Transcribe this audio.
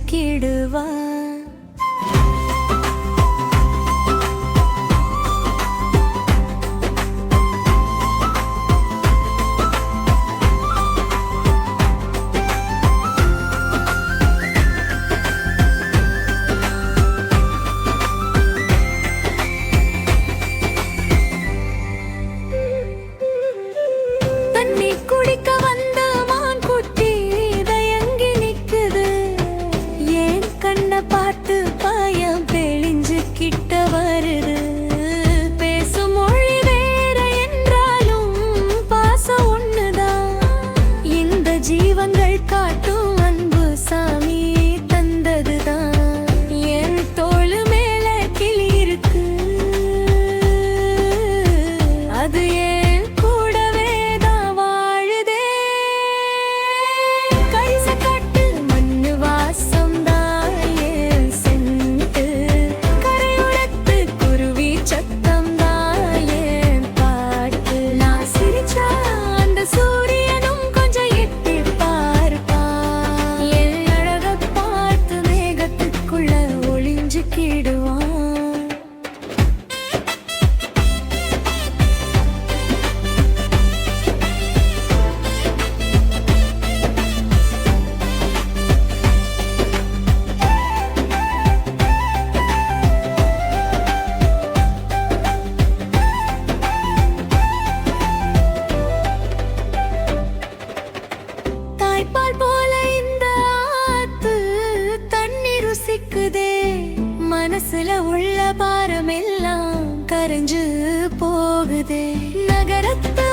கணக்கிடுவார் கண்ண பார்த்து மனசுல உள்ள பாரமெல்லாம் கரைஞ்சு போகுதே. நகரத்து